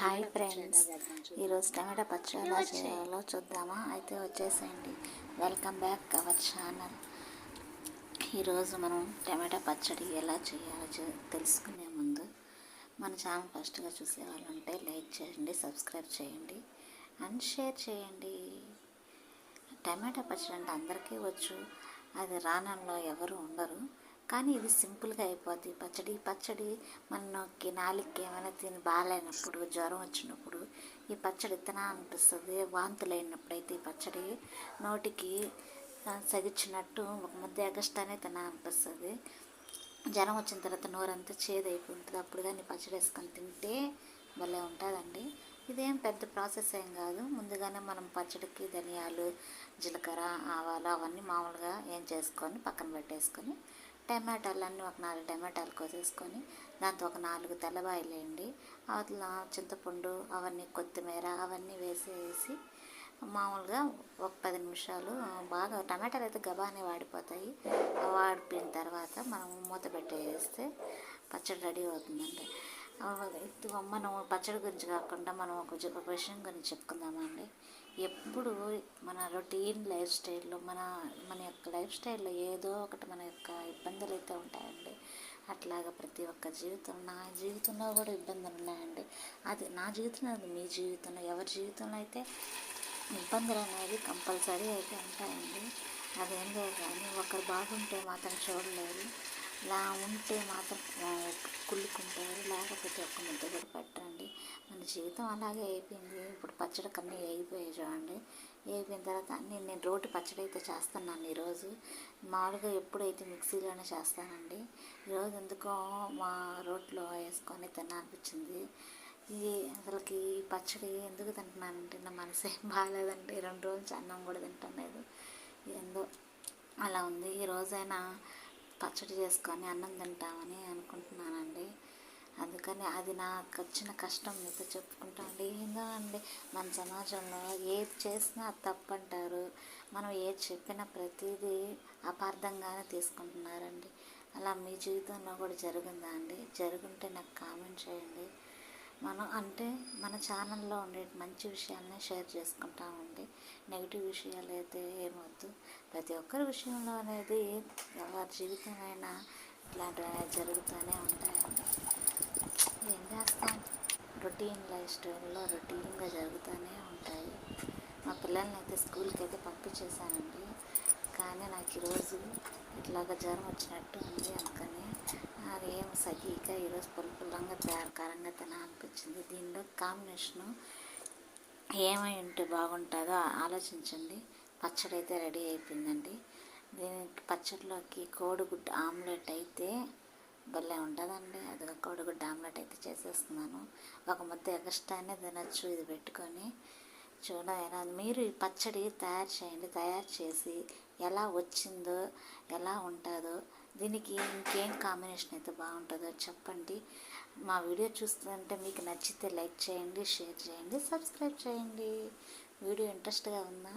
Hi friends. ఈరోజు టమాటా పచ్చడి ఎలా చేయాలో చూద్దామా? అయితే వచ్చేసేయండి. వెల్కమ్ బ్యాక్ అవర్ ఛానల్ ఈరోజు మనం టమాటా పచ్చడి ఎలా చేయాలో తెలుసుకునే ముందు మన ఛానల్ ఫస్ట్గా చూసే వాళ్ళు ఉంటే లైక్ చేయండి సబ్స్క్రైబ్ చేయండి అండ్ షేర్ చేయండి. టమాటా పచ్చడి అంటే అందరికీ వచ్చు. అది రానంలో ఎవరు ఉండరు. కానీ ఇది సింపుల్గా అయిపోద్ది. పచ్చడి పచ్చడి మనకి నాలుగుకి ఏమైనా తిని బాగాలేనప్పుడు జ్వరం వచ్చినప్పుడు ఈ పచ్చడి తినా అనిపిస్తుంది. వాంతులు అయినప్పుడు అయితే ఈ పచ్చడి నోటికి సగిచ్చినట్టు ఒక ముద్ద ఎగస్టానే తినా అనిపిస్తుంది. జ్వరం వచ్చిన తర్వాత నోరంతా చేదైపోతుంది అప్పుడు కానీ పచ్చడి వేసుకొని తింటే భలే ఉంటుందండి. ఇదేం పెద్ద ప్రాసెస్ ఏం కాదు. ముందుగానే మనం పచ్చడికి ధనియాలు జీలకర్ర ఆవాలు అవన్నీ మామూలుగా ఏం చేసుకొని పక్కన పెట్టేసుకొని టమాటాలు అన్నీ ఒక నాలుగు టమాటాలు కోసేసుకొని దాంతో ఒక నాలుగు తెల్లబాయలు వేయండి అవతల చింతపండు అవన్నీ కొత్తిమీర అవన్నీ వేసేసి మామూలుగా ఒక పది నిమిషాలు బాగా టమాటాలు అయితే గబానే వాడిపోతాయి. వాడిపోయిన తర్వాత మనం మూత పెట్టేస్తే పచ్చడి రెడీ అవుతుందండి. ఇప్పుడు మనం పచ్చడి గురించి కాకుండా మనం ఒక ఒక విషయం గురించి చెప్పుకుందామండి. ఎప్పుడు మన రొటీన్ లైఫ్ స్టైల్లో మన మన యొక్క లైఫ్ స్టైల్లో ఏదో ఒకటి మన యొక్క ఇబ్బందులు అయితే ఉంటాయండి. అట్లాగా ప్రతి ఒక్క జీవితం నా జీవితంలో కూడా ఇబ్బందులు ఉన్నాయండి. అది నా జీవితంలో అది మీ జీవితంలో ఎవరి జీవితంలో అయితే ఇబ్బందులు అనేది కంపల్సరీ అయితే ఉంటాయండి. అదేందో కానీ ఒకరు బాగుంటే మాత్రం చూడలేదు ఇలా ఉంటే మాత్రం కుళ్ళుకుంటారు లేకపోతే ఒక్క ముద్ద కూడా పెట్టండి మన జీవితం అలాగే అయిపోయింది. ఇప్పుడు పచ్చడి కన్నీ అయిపోయాయి చూడండి. అయిపోయిన తర్వాత నేను నేను రోటి పచ్చడి అయితే చేస్తున్నాను ఈరోజు. మామూలుగా ఎప్పుడైతే మిక్సీలోనే చేస్తానండి. ఈరోజు ఎందుకో మా రోట్లో వేసుకొని తినాలనిపించింది. ఈ అసలుకి పచ్చడి ఎందుకు తింటున్నానంటే నా మనసు ఏం రెండు రోజులు అన్నం కూడా తింటలేదు. ఏందో అలా ఉంది. ఈ రోజైనా పచ్చడి చేసుకొని అన్నం తింటామని అనుకుంటున్నానండి. అందుకని అది నాకు వచ్చిన కష్టం మీతో చెప్పుకుంటాండి ఏందో అండి మన సమాజంలో ఏది చేసినా అది తప్పు అంటారు మనం ఏది చెప్పినా ప్రతిదీ అపార్థంగానే తీసుకుంటున్నారండి. అలా మీ జీవితంలో కూడా జరిగిందా అండి? జరుగుంటే నాకు కామెంట్ చేయండి. మనం అంటే మన ఛానల్లో ఉండే మంచి విషయాలనే షేర్ చేసుకుంటామండి నెగిటివ్ విషయాలు అయితే ఏమొద్దు. ప్రతి ఒక్కరి విషయంలో అనేది ఎవరి జీవితమైనా ఇట్లాంటివి అనేది జరుగుతూనే ఉంటాయండి. ఏం చేస్తాం? రొటీన్ లైఫ్ స్టైల్లో రొటీన్గా జరుగుతూనే ఉంటాయి. మా పిల్లల్ని అయితే స్కూల్కి అయితే పంపించేశానండి. కానీ నాకు ఈరోజు ఇట్లాగా జ్వరం వచ్చినట్టు ఉంది అందుకని అదేం సజీగా ఈరోజు పుల్ల పుల్లంగా తయారకారంగా తినాలనిపించింది. దీనిలో కాంబినేషను ఏమై ఉంటే బాగుంటుందో ఆలోచించండి. పచ్చడి అయితే రెడీ అయిపోయిందండి. దీనికి పచ్చడిలోకి కోడిగుడ్డు ఆమ్లెట్ అయితే భలే ఉంటుందండి. అది కోడిగుడ్డు ఆమ్లెట్ అయితే చేసేస్తున్నాను. ఒక ముద్ద ఎగస్ట్రానే తినచ్చు. ఇది పెట్టుకొని చూడ మీరు ఈ పచ్చడి తయారు చేయండి. తయారు చేసి ఎలా వచ్చిందో ఎలా ఉంటుందో దీనికి ఇంకేం కాంబినేషన్ అయితే బాగుంటుందో చెప్పండి. మా వీడియో చూస్తుంటే మీకు నచ్చితే లైక్ చేయండి షేర్ చేయండి సబ్స్క్రైబ్ చేయండి. వీడియో ఇంట్రెస్ట్గా ఉందా?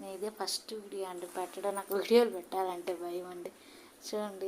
నేను ఇదే ఫస్ట్ వీడియో అండి. పెట్టడం నాకు వీడియోలు పెట్టాలంటే భయం అండి. చూడండి.